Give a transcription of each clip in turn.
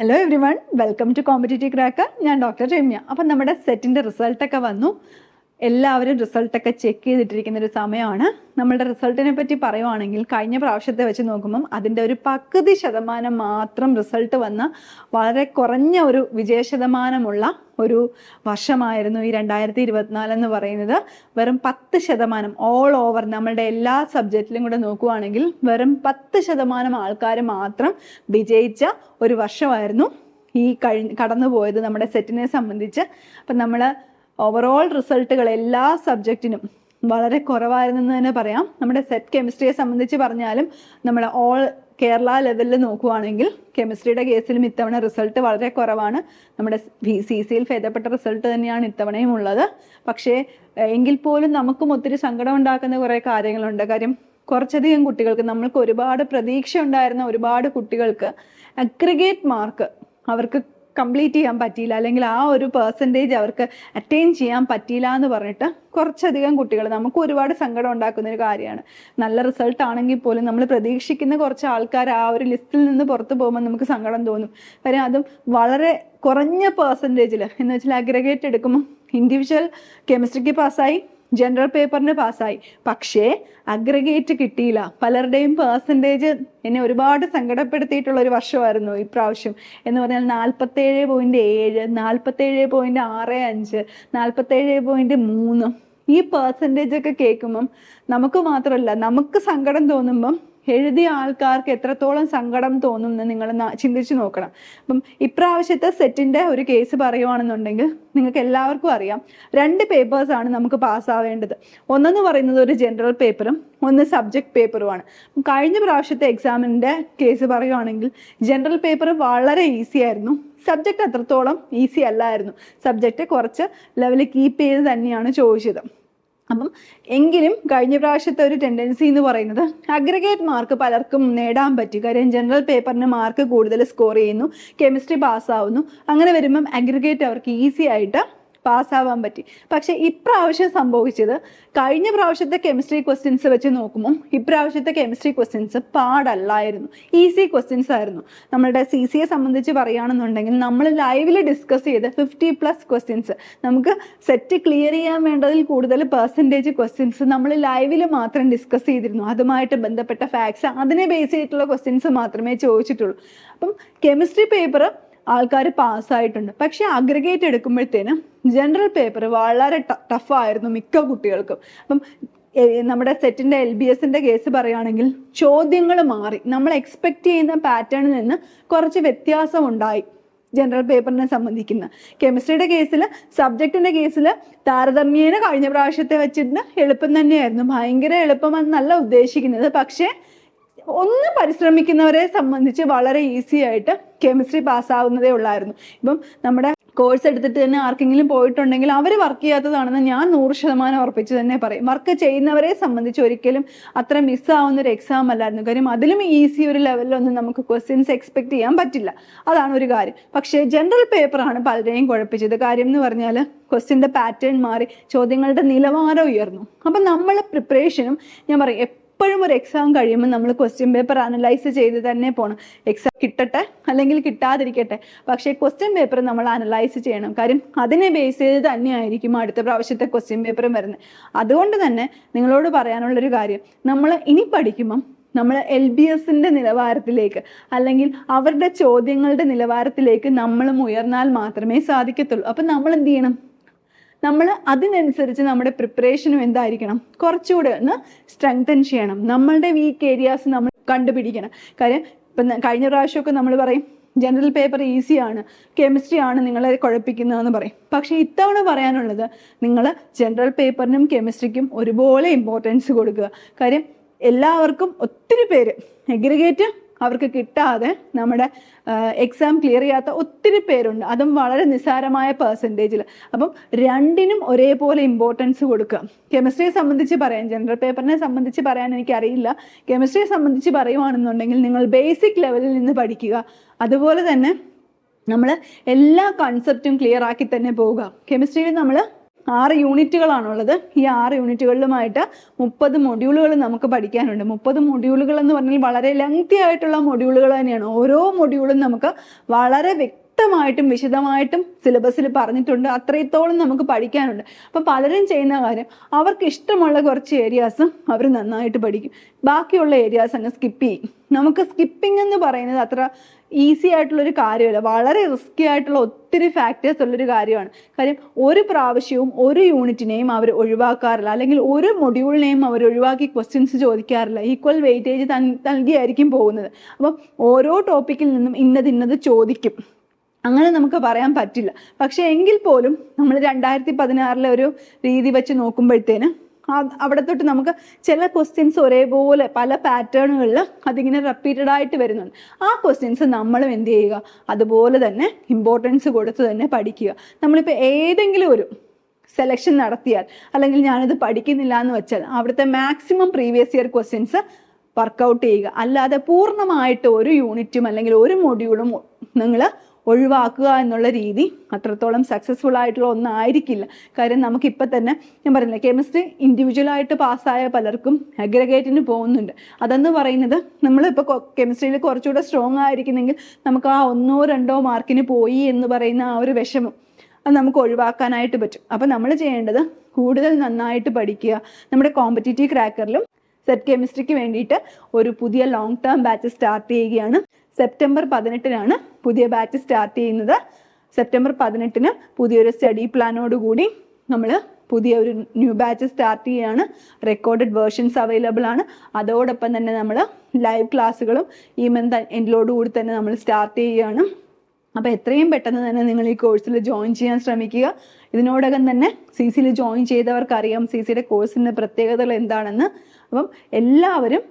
Hello everyone welcome to competitive cracker ഞാൻ doctor Ramya. അപ്പം നമ്മുടെ സെറ്റിന്റെ റിസൾട്ടൊക്കെ വന്നു. എല്ലാവരും റിസൾട്ടൊക്കെ ചെക്ക് ചെയ്തിട്ടിരിക്കുന്ന ഒരു സമയമാണ്. നമ്മളുടെ റിസൾട്ടിനെ പറ്റി പറയുവാണെങ്കിൽ കഴിഞ്ഞ പ്രാവശ്യത്തെ വെച്ച് നോക്കുമ്പം അതിന്റെ ഒരു പകുതി ശതമാനം മാത്രം റിസൾട്ട് വന്ന വളരെ കുറഞ്ഞ ഒരു വിജയ ശതമാനമുള്ള ഒരു വർഷമായിരുന്നു ഈ രണ്ടായിരത്തി ഇരുപത്തിനാല് എന്ന് പറയുന്നത്. വെറും പത്ത് ശതമാനം ഓൾ ഓവർ നമ്മളുടെ എല്ലാ സബ്ജക്റ്റിലും കൂടെ നോക്കുവാണെങ്കിൽ വെറും പത്ത് ശതമാനം ആൾക്കാർ മാത്രം വിജയിച്ച ഒരു വർഷമായിരുന്നു ഈ കഴിഞ്ഞ കടന്നുപോയത് നമ്മുടെ സെറ്റിനെ സംബന്ധിച്ച്. അപ്പം നമ്മൾ ഓവറോൾ റിസൾട്ടുകൾ എല്ലാ സബ്ജക്റ്റിനും വളരെ കുറവായിരുന്നെന്ന് തന്നെ പറയാം. നമ്മുടെ സെറ്റ് കെമിസ്ട്രിയെ സംബന്ധിച്ച് പറഞ്ഞാലും നമ്മുടെ ഓൾ കേരള ലെവലിൽ നോക്കുവാണെങ്കിൽ കെമിസ്ട്രിയുടെ കേസിലും ഇത്തവണ റിസൾട്ട് വളരെ കുറവാണ്. നമ്മുടെ വി സി സിയിൽ ഭേദപ്പെട്ട റിസൾട്ട് തന്നെയാണ് ഇത്തവണയും ഉള്ളത്. പക്ഷേ എങ്കിൽ പോലും നമുക്കും ഒത്തിരി സങ്കടം ഉണ്ടാക്കുന്ന കുറേ കാര്യങ്ങളുണ്ട്. കാര്യം കുറച്ചധികം കുട്ടികൾക്ക് നമ്മൾക്ക് ഒരുപാട് പ്രതീക്ഷ ഉണ്ടായിരുന്ന ഒരുപാട് കുട്ടികൾക്ക് അഗ്രിഗേറ്റ് മാർക്ക് അവർക്ക് കംപ്ലീറ്റ് ചെയ്യാൻ പറ്റിയില്ല. അല്ലെങ്കിൽ ആ ഒരു പെർസെന്റേജ് അവർക്ക് അറ്റൈൻ ചെയ്യാൻ പറ്റിയില്ല എന്ന് പറഞ്ഞിട്ട് കുറച്ചധികം കുട്ടികൾ നമുക്ക് ഒരുപാട് സങ്കടം ഉണ്ടാക്കുന്ന ഒരു കാര്യമാണ്. നല്ല റിസൾട്ട് ആണെങ്കിൽ പോലും നമ്മൾ പ്രതീക്ഷിക്കുന്ന കുറച്ച് ആൾക്കാർ ആ ഒരു ലിസ്റ്റിൽ നിന്ന് പുറത്തു പോകുമ്പോൾ നമുക്ക് സങ്കടം തോന്നും. കാര്യം അതും വളരെ കുറഞ്ഞ പെർസെന്റേജിൽ എന്ന് വെച്ചാൽ അഗ്രഗേറ്റ് എടുക്കുമ്പോൾ ഇൻഡിവിജ്വൽ കെമിസ്ട്രിക്ക് പാസ്സായി ജനറൽ പേപ്പറിന് പാസ്സായി. പക്ഷേ അഗ്രഗേറ്റ് കിട്ടിയില്ല. പലരുടെയും പേഴ്സന്റേജ് എന്നെ ഒരുപാട് സങ്കടപ്പെടുത്തിയിട്ടുള്ള ഒരു വർഷമായിരുന്നു ഇപ്രാവശ്യം എന്ന് പറഞ്ഞാൽ നാൽപ്പത്തേഴ് പോയിന്റ് ഏഴ് നാൽപ്പത്തേഴ് പോയിന്റ് ആറ് അഞ്ച് നാൽപ്പത്തേഴ് പോയിന്റ് മൂന്ന്. ഈ പേഴ്സന്റേജ് ഒക്കെ കേൾക്കുമ്പം നമുക്ക് മാത്രമല്ല നമുക്ക് സങ്കടം തോന്നുമ്പം എഴുതിയ ആൾക്കാർക്ക് എത്രത്തോളം സങ്കടം തോന്നും എന്ന് നിങ്ങൾ ചിന്തിച്ചു നോക്കണം. അപ്പം ഇപ്രാവശ്യത്തെ സെറ്റിന്റെ ഒരു കേസ് പറയുവാണെന്നുണ്ടെങ്കിൽ നിങ്ങൾക്ക് എല്ലാവർക്കും അറിയാം. രണ്ട് പേപ്പേഴ്സ് ആണ് നമുക്ക് പാസ്സാവേണ്ടത്. ഒന്നെന്ന് പറയുന്നത് ഒരു ജനറൽ പേപ്പറും ഒന്ന് സബ്ജക്ട് പേപ്പറുമാണ് കഴിഞ്ഞ പ്രാവശ്യത്തെ എക്സാമിന്റെ കേസ് പറയുവാണെങ്കിൽ ജനറൽ പേപ്പർ വളരെ ഈസി ആയിരുന്നു. സബ്ജക്റ്റ് അത്രത്തോളം ഈസി അല്ലായിരുന്നു. സബ്ജക്റ്റ് കുറച്ച് ലെവൽ കീപ്പ് ചെയ്ത് തന്നെയാണ് ചോദിച്ചത്. അപ്പം എങ്കിലും കഴിഞ്ഞ പ്രാവശ്യത്തെ ഒരു ടെൻഡൻസി എന്ന് പറയുന്നത് അഗ്രഗേറ്റ് മാർക്ക് പലർക്കും നേടാൻ പറ്റും. കാര്യം ജനറൽ പേപ്പറിന് മാർക്ക് കൂടുതൽ സ്കോർ ചെയ്യുന്നു കെമിസ്ട്രി പാസ്സാവുന്നു അങ്ങനെ വരുമ്പം അഗ്രഗേറ്റ് അവർക്ക് ഈസി ആയിട്ട് പാസ്സാവാൻ പറ്റി. പക്ഷെ ഇപ്രാവശ്യം സംഭവിച്ചത് കഴിഞ്ഞ പ്രാവശ്യത്തെ കെമിസ്ട്രി ക്വസ്റ്റ്യൻസ് വെച്ച് നോക്കുമ്പോൾ ഇപ്രാവശ്യത്തെ കെമിസ്ട്രി ക്വസ്റ്റ്യൻസ് പാടല്ലായിരുന്നു. ഈസി ക്വസ്റ്റ്യൻസ് ആയിരുന്നു. നമ്മളുടെ സി സിയെ സംബന്ധിച്ച് പറയുകയാണെന്നുണ്ടെങ്കിൽ നമ്മൾ ലൈവിൽ ഡിസ്കസ് ചെയ്ത് ഫിഫ്റ്റി പ്ലസ് ക്വസ്റ്റ്യൻസ്. നമുക്ക് സെറ്റ് ക്ലിയർ ചെയ്യാൻ വേണ്ടതിൽ കൂടുതൽ പെർസെന്റേജ് ക്വസ്റ്റ്യൻസ് നമ്മൾ ലൈവിൽ മാത്രം ഡിസ്കസ് ചെയ്തിരുന്നു. അതുമായിട്ട് ബന്ധപ്പെട്ട ഫാക്ട്സ് അതിനെ ബേസ് ചെയ്തിട്ടുള്ള ക്വസ്റ്റ്യൻസ് മാത്രമേ ചോദിച്ചിട്ടുള്ളൂ. അപ്പം കെമിസ്ട്രി പേപ്പർ ആൾക്കാർ പാസ്സായിട്ടുണ്ട്. പക്ഷേ അഗ്രഗേറ്റ് എടുക്കുമ്പോഴത്തേനും ജനറൽ പേപ്പർ വളരെ ടഫായിരുന്നു മിക്ക കുട്ടികൾക്കും. അപ്പം നമ്മുടെ സെറ്റിന്റെ എൽ ബി എസിന്റെ കേസ് പറയുകയാണെങ്കിൽ ചോദ്യങ്ങൾ മാറി. നമ്മൾ എക്സ്പെക്റ്റ് ചെയ്യുന്ന പാറ്റേണിൽ നിന്ന് കുറച്ച് വ്യത്യാസം ഉണ്ടായി ജനറൽ പേപ്പറിനെ സംബന്ധിക്കുന്ന. കെമിസ്ട്രിയുടെ കേസിൽ സബ്ജക്റ്റിന്റെ കേസിൽ താരതമ്യേന കഴിഞ്ഞ പ്രാവശ്യത്തെ വെച്ചിട്ട് എളുപ്പം തന്നെയായിരുന്നു. ഭയങ്കര എളുപ്പമെന്നല്ല ഉദ്ദേശിക്കുന്നത്. പക്ഷേ ഒന്ന് പരിശ്രമിക്കുന്നവരെ സംബന്ധിച്ച് വളരെ ഈസി ആയിട്ട് കെമിസ്ട്രി പാസ്സാവുന്നതേ ഉള്ളായിരുന്നു. ഇപ്പം നമ്മുടെ കോഴ്സ് എടുത്തിട്ട് തന്നെ ആർക്കെങ്കിലും പോയിട്ടുണ്ടെങ്കിൽ അവർ വർക്ക് ചെയ്യാത്തതാണെന്ന് ഞാൻ നൂറ് ശതമാനം ഉറപ്പിച്ച് തന്നെ പറയും. വർക്ക് ചെയ്യുന്നവരെ സംബന്ധിച്ച് ഒരിക്കലും അത്ര മിസ്സാവുന്ന ഒരു എക്സാം അല്ലായിരുന്നു. കാര്യം അതിലും ഈസി ഒരു ലെവലിലൊന്നും നമുക്ക് ക്വസ്റ്റ്യൻസ് എക്സ്പെക്ട് ചെയ്യാൻ പറ്റില്ല. അതാണ് ഒരു കാര്യം. പക്ഷേ ജനറൽ പേപ്പറാണ് പലരെയും കുഴപ്പിച്ചത്. കാര്യം എന്ന് പറഞ്ഞാൽ ക്വസ്റ്റ്യന്റെ പാറ്റേൺ മാറി ചോദ്യങ്ങളുടെ നിലവാരം ഉയർന്നു. അപ്പം നമ്മൾ പ്രിപ്പറേഷനും ഞാൻ പറയും എപ്പോഴും ഒരു എക്സാം കഴിയുമ്പോൾ നമ്മൾ ക്വസ്റ്റ്യൻ പേപ്പർ അനലൈസ് ചെയ്ത് തന്നെ പോകണം എക്സാം കിട്ടട്ടെ? അല്ലെങ്കിൽ കിട്ടാതിരിക്കട്ടെ? പക്ഷേ ക്വസ്റ്റ്യൻ പേപ്പർ നമ്മൾ അനലൈസ് ചെയ്യണം. കാര്യം അതിനെ ബേസ് ചെയ്ത് തന്നെയായിരിക്കും അടുത്ത പ്രാവശ്യത്തെ ക്വസ്റ്റ്യൻ പേപ്പറും വരുന്നത്. അതുകൊണ്ട് തന്നെ നിങ്ങളോട് പറയാനുള്ളൊരു കാര്യം. നമ്മൾ ഇനി പഠിക്കുമ്പം നമ്മൾ എൽ ബി എസിന്റെ നിലവാരത്തിലേക്ക് അല്ലെങ്കിൽ അവരുടെ ചോദ്യങ്ങളുടെ നിലവാരത്തിലേക്ക് നമ്മളും ഉയർന്നാൽ മാത്രമേ സാധിക്കത്തുള്ളൂ. അപ്പം നമ്മൾ എന്ത് ചെയ്യണം? നമ്മൾ അതിനനുസരിച്ച് നമ്മുടെ പ്രിപ്പറേഷനും എന്തായിരിക്കണം? കുറച്ചുകൂടെ ഒന്ന് സ്ട്രെങ്തൻ ചെയ്യണം. നമ്മളുടെ വീക്ക് ഏരിയാസ് നമ്മൾ കണ്ടുപിടിക്കണം. കാര്യം ഇപ്പം കഴിഞ്ഞ പ്രാവശ്യമൊക്കെ നമ്മൾ പറയും ജനറൽ പേപ്പർ ഈസിയാണ് കെമിസ്ട്രി ആണ് നിങ്ങളെ കുഴപ്പിക്കുന്നതെന്ന് പറയും. പക്ഷേ ഇത്തവണ പറയാനുള്ളത് നിങ്ങൾ ജനറൽ പേപ്പറിനും കെമിസ്ട്രിക്കും ഒരുപോലെ ഇമ്പോർട്ടൻസ് കൊടുക്കുക. കാര്യം എല്ലാവർക്കും ഒത്തിരി പേര് എഗ്രിഗേറ്റ് അവർക്ക് കിട്ടാതെ നമ്മുടെ എക്സാം ക്ലിയർ ചെയ്യാത്ത ഒത്തിരി പേരുണ്ട്. അതും വളരെ നിസ്സാരമായ പെർസെന്റേജിൽ അപ്പം രണ്ടിനും ഒരേപോലെ ഇമ്പോർട്ടൻസ് കൊടുക്കുക. കെമിസ്ട്രിയെ സംബന്ധിച്ച് പറയാൻ ജനറൽ പേപ്പറിനെ സംബന്ധിച്ച് പറയാൻ എനിക്കറിയില്ല. കെമിസ്ട്രിയെ സംബന്ധിച്ച് പറയുവാണെന്നുണ്ടെങ്കിൽ നിങ്ങൾ ബേസിക് ലെവലിൽ നിന്ന് പഠിക്കുക. അതുപോലെ തന്നെ നമ്മൾ എല്ലാ കൺസെപ്റ്റും ക്ലിയർ ആക്കി തന്നെ പോവുക. കെമിസ്ട്രിയിൽ നമ്മൾ ആറ് യൂണിറ്റുകളാണുള്ളത്. ഈ ആറ് യൂണിറ്റുകളിലുമായിട്ട് മുപ്പത് മൊഡ്യൂളുകൾ നമുക്ക് പഠിക്കാനുണ്ട്. മുപ്പത് മൊഡ്യൂളുകൾ എന്ന് പറഞ്ഞാൽ വളരെ ലെങ്തി ആയിട്ടുള്ള മൊഡ്യൂളുകൾ തന്നെയാണ്. ഓരോ മൊഡ്യൂളും നമുക്ക് വളരെ വ്യക്തമായിട്ടും വിശദമായിട്ടും സിലബസിൽ പറഞ്ഞിട്ടുണ്ട്. അത്രത്തോളം നമുക്ക് പഠിക്കാനുണ്ട്. അപ്പം പലരും ചെയ്യുന്ന കാര്യം അവർക്ക് ഇഷ്ടമുള്ള കുറച്ച് ഏരിയാസ് അവർ നന്നായിട്ട് പഠിക്കും. ബാക്കിയുള്ള ഏരിയാസ് അങ്ങ് സ്കിപ്പ് ചെയ്യും. നമുക്ക് സ്കിപ്പിംഗ് എന്ന് പറയുന്നത് അത്ര ഈസി ആയിട്ടുള്ളൊരു കാര്യമല്ല. വളരെ റിസ്കി ആയിട്ടുള്ള ഒത്തിരി ഫാക്ടേഴ്സ് ഉള്ളൊരു കാര്യമാണ്. കാര്യം ഒരു പ്രാവശ്യവും ഒരു യൂണിറ്റിനെയും അവർ ഒഴിവാക്കാറില്ല. അല്ലെങ്കിൽ ഒരു മൊഡ്യൂളിനെയും അവർ ഒഴിവാക്കി ക്വസ്റ്റ്യൻസ് ചോദിക്കാറില്ല. ഈക്വൽ വെയിറ്റേജ് നൽകിയായിരിക്കും പോകുന്നത്. അപ്പം ഓരോ ടോപ്പിക്കിൽ നിന്നും ഇന്നത് ഇന്നത് ചോദിക്കും. അങ്ങനെ നമുക്ക് പറയാൻ പറ്റില്ല. പക്ഷെ എങ്കിൽ പോലും നമ്മൾ രണ്ടായിരത്തി പതിനാറിലെ ഒരു രീതി വെച്ച് നോക്കുമ്പോഴത്തേന് അവിടെ തൊട്ട് നമുക്ക് ചില ക്വസ്റ്റ്യൻസ് ഒരേപോലെ പല പാറ്റേണുകളിൽ അതിങ്ങനെ റിപ്പീറ്റഡ് ആയിട്ട് വരുന്നുണ്ട്. ആ ക്വസ്റ്റ്യൻസ് നമ്മളും എന്ത് ചെയ്യുക? അതുപോലെ തന്നെ ഇമ്പോർട്ടൻസ് കൊടുത്ത് തന്നെ പഠിക്കുക. നമ്മളിപ്പോൾ ഏതെങ്കിലും ഒരു സെലക്ഷൻ നടത്തിയാൽ അല്ലെങ്കിൽ ഞാനിത് പഠിക്കുന്നില്ല എന്ന് വെച്ചാൽ അവിടുത്തെ maximum previous year questions work out ചെയ്യുക. അല്ലാതെ പൂർണമായിട്ട് ഒരു യൂണിറ്റും അല്ലെങ്കിൽ ഒരു മൊഡ്യൂളും നിങ്ങൾ ഒഴിവാക്കുക എന്നുള്ള രീതി അത്രത്തോളം സക്സസ്ഫുൾ ആയിട്ടുള്ള ഒന്നായിരിക്കില്ല. കാര്യം നമുക്കിപ്പോൾ തന്നെ ഞാൻ പറയുന്നത് കെമിസ്ട്രി ഇൻഡിവിജ്വലായിട്ട് പാസ്സായ പലർക്കും അഗ്രഗേറ്റിന് പോകുന്നുണ്ട്. അതെന്ന് പറയുന്നത് നമ്മളിപ്പോൾ കെമിസ്ട്രിയിൽ കുറച്ചുകൂടെ സ്ട്രോങ് ആയിരിക്കുന്നെങ്കിൽ നമുക്ക് ആ ഒന്നോ രണ്ടോ മാർക്കിന് പോയി എന്ന് പറയുന്ന ആ ഒരു വിഷമം അത് നമുക്ക് ഒഴിവാക്കാനായിട്ട് പറ്റും. അപ്പം നമ്മൾ ചെയ്യേണ്ടത് കൂടുതൽ നന്നായിട്ട് പഠിക്കുക. നമ്മുടെ കോമ്പറ്റേറ്റീവ് ക്രാക്കറിലും സെറ്റ് കെമിസ്ട്രിക്ക് വേണ്ടിയിട്ട് ഒരു പുതിയ ലോങ് ടേം ബാച്ച് സ്റ്റാർട്ട് ചെയ്യുകയാണ്. സെപ്റ്റംബർ പതിനെട്ടിനാണ് പുതിയ ബാച്ച് സ്റ്റാർട്ട് ചെയ്യുന്നത്. സെപ്റ്റംബർ പതിനെട്ടിന് പുതിയൊരു സ്റ്റഡി പ്ലാനോട് കൂടി നമ്മൾ പുതിയ ഒരു ന്യൂ ബാച്ച് സ്റ്റാർട്ട് ചെയ്യുകയാണ് റെക്കോർഡഡ് വേർഷൻസ് അവൈലബിൾ ആണ്. അതോടൊപ്പം തന്നെ നമ്മൾ ലൈവ് ക്ലാസ്സുകളും ഈ മന്ത് എൻഡിലോട് കൂടി തന്നെ നമ്മൾ സ്റ്റാർട്ട് ചെയ്യുകയാണ്. അപ്പോൾ എത്രയും പെട്ടെന്ന് തന്നെ നിങ്ങൾ ഈ കോഴ്സിൽ ജോയിൻ ചെയ്യാൻ ശ്രമിക്കുക. ഇതിനോടകം തന്നെ സി സിയിൽ ജോയിൻ ചെയ്തവർക്കറിയാം സി സിയുടെ കോഴ്സിന്റെ പ്രത്യേകതകൾ എന്താണെന്ന്. അപ്പം എല്ലാവരും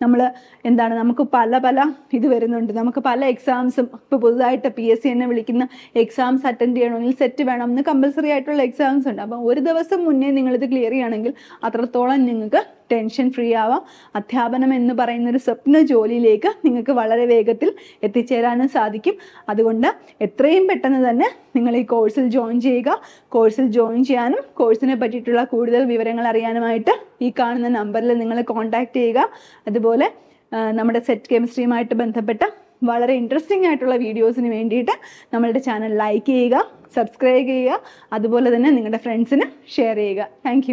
നമ്മൾ എന്താണ് നമുക്ക് പല പല ഇത് വരുന്നുണ്ട്. നമുക്ക് പല എക്സാംസും ഇപ്പോൾ പുതുതായിട്ട് പി എസ് സി എന്നെ വിളിക്കുന്ന എക്സാംസ് അറ്റൻഡ് ചെയ്യണമെങ്കിൽ സെറ്റ് വേണം എന്ന് കമ്പൽസറി ആയിട്ടുള്ള എക്സാംസ് ഉണ്ട്. അപ്പം ഒരു ദിവസം മുന്നേ നിങ്ങളിത് ക്ലിയർ ചെയ്യുകയാണെങ്കിൽ അത്രത്തോളം നിങ്ങൾക്ക് ടെൻഷൻ ഫ്രീ ആവാം. അധ്യാപനം എന്ന് പറയുന്ന ഒരു സ്വപ്ന ജോലിയിലേക്ക് നിങ്ങൾക്ക് വളരെ വേഗത്തിൽ എത്തിച്ചേരാനും സാധിക്കും. അതുകൊണ്ട് എത്രയും പെട്ടെന്ന് തന്നെ നിങ്ങൾ ഈ കോഴ്സിൽ ജോയിൻ ചെയ്യുക. കോഴ്സിൽ ജോയിൻ ചെയ്യാനും കോഴ്സിനെ പറ്റിയിട്ടുള്ള കൂടുതൽ വിവരങ്ങൾ അറിയാനുമായിട്ട് ഈ കാണുന്ന നമ്പറിൽ നിങ്ങൾ കോൺടാക്റ്റ് ചെയ്യുക. അതുപോലെ നമ്മുടെ സെറ്റ് കെമിസ്ട്രിയുമായിട്ട് ബന്ധപ്പെട്ട വളരെ ഇൻട്രസ്റ്റിംഗ് ആയിട്ടുള്ള വീഡിയോസിന് വേണ്ടിയിട്ട് നമ്മളുടെ ചാനൽ ലൈക്ക് ചെയ്യുക സബ്സ്ക്രൈബ് ചെയ്യുക. അതുപോലെ തന്നെ നിങ്ങളുടെ ഫ്രണ്ട്സിന് ഷെയർ ചെയ്യുക. താങ്ക്